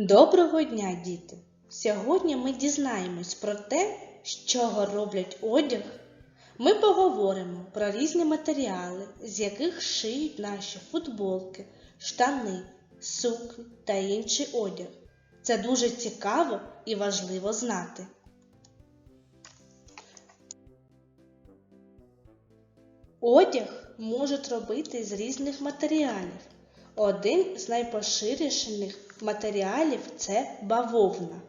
Доброго дня, діти! Сьогодні ми дізнаємось про те, з чого роблять одяг. Ми поговоримо про різні матеріали, з яких шиють наші футболки, штани, сукні та інший одяг. Це дуже цікаво і важливо знати. Одяг можуть робити з різних матеріалів. Один з найпоширеніших матеріалів це бавовна.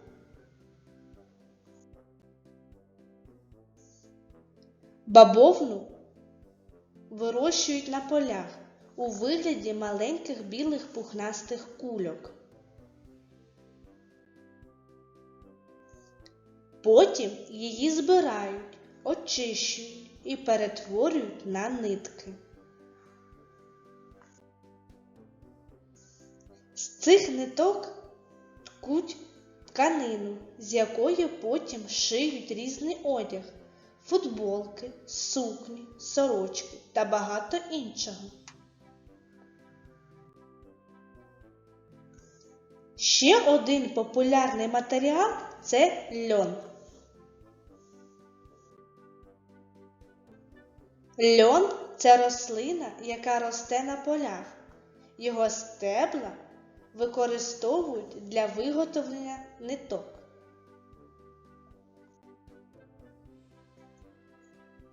Бавовну вирощують на полях у вигляді маленьких білих пухнастих кульок. Потім її збирають, очищують і перетворюють на нитки. З цих ниток ткуть тканину, з якої потім шиють різний одяг, футболки, сукні, сорочки та багато іншого. Ще один популярний матеріал це льон. Льон це рослина, яка росте на полях. Його стебла використовують для виготовлення ниток.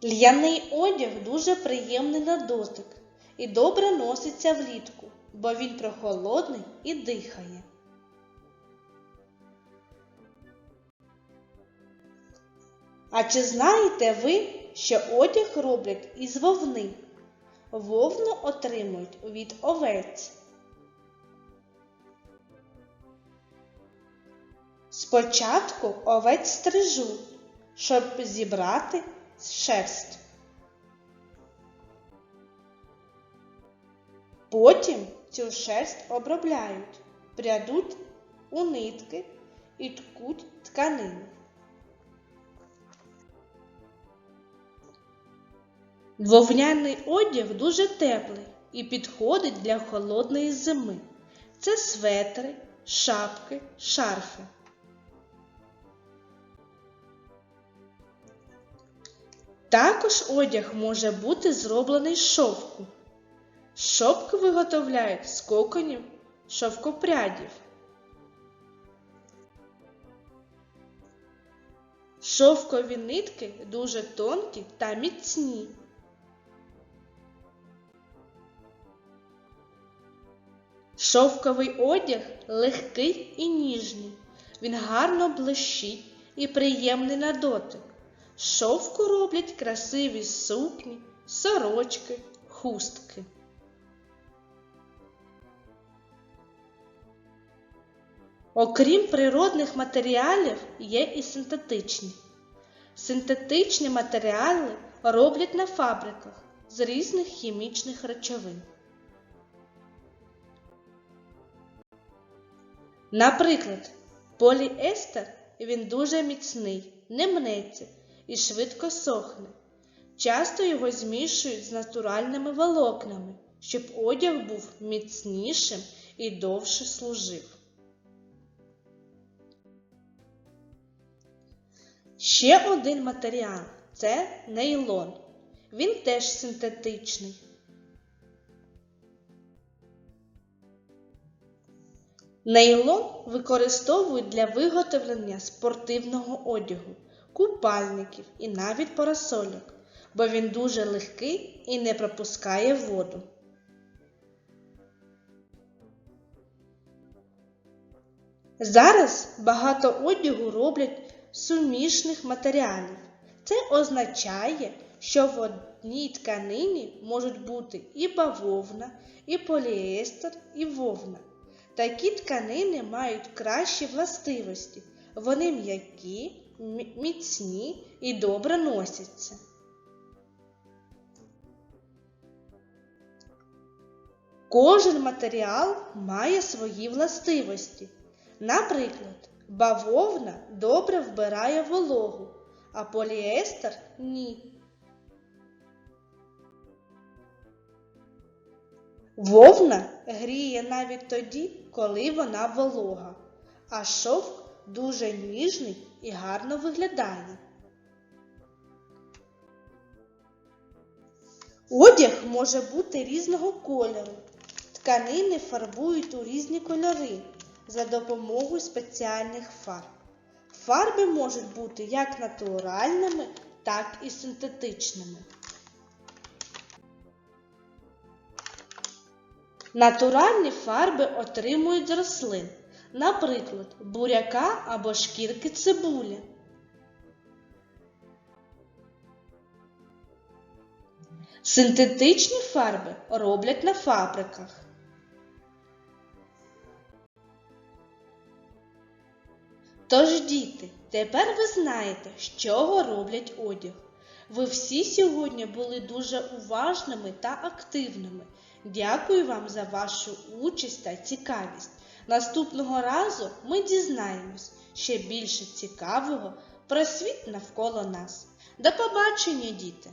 Л'яний одяг дуже приємний на дотик і добре носиться влітку, бо він прохолодний і дихає. А чи знаєте ви, що одяг роблять із вовни? Вовну отримують від овець. Спочатку овець стрижуть, щоб зібрати шерсть. Потім цю шерсть обробляють, прядуть у нитки і ткуть тканину. Вовняний одяг дуже теплий і підходить для холодної зими. Це светри, шапки, шарфи. Також одяг може бути зроблений з шовку. Шовк виготовляють з коконів шовкопрядів. Шовкові нитки дуже тонкі та міцні. Шовковий одяг легкий і ніжний. Він гарно блищить і приємний на дотик. Шовку роблять красиві сукні, сорочки, хустки. Окрім природних матеріалів, є і синтетичні. Синтетичні матеріали роблять на фабриках з різних хімічних речовин. Наприклад, поліестер він дуже міцний, не мнеться і швидко сохне. Часто його змішують з натуральними волокнами, щоб одяг був міцнішим і довше служив. Ще один матеріал це нейлон. Він теж синтетичний. Нейлон використовують для виготовлення спортивного одягу, купальників і навіть парасольок, бо він дуже легкий і не пропускає воду. Зараз багато одягу роблять сумішних матеріалів. Це означає, що в одній тканині можуть бути і бавовна, і поліестер, і вовна. Такі тканини мають кращі властивості. Вони м'які, міцні і добре носяться. Кожен матеріал має свої властивості. Наприклад, бавовна добре вбирає вологу, а поліестер ні. Вовна гріє навіть тоді, коли вона волога, а шовк дуже ніжний і гарно виглядає. Одяг може бути різного кольору. Тканини фарбують у різні кольори за допомогою спеціальних фарб. Фарби можуть бути як натуральними, так і синтетичними. Натуральні фарби отримують з рослин, наприклад, буряка або шкірки цибулі. Синтетичні фарби роблять на фабриках. Тож, діти, тепер ви знаєте, з чого роблять одяг. Ви всі сьогодні були дуже уважними та активними. Дякую вам за вашу участь та цікавість. Наступного разу ми дізнаємось ще більше цікавого про світ навколо нас. До побачення, діти!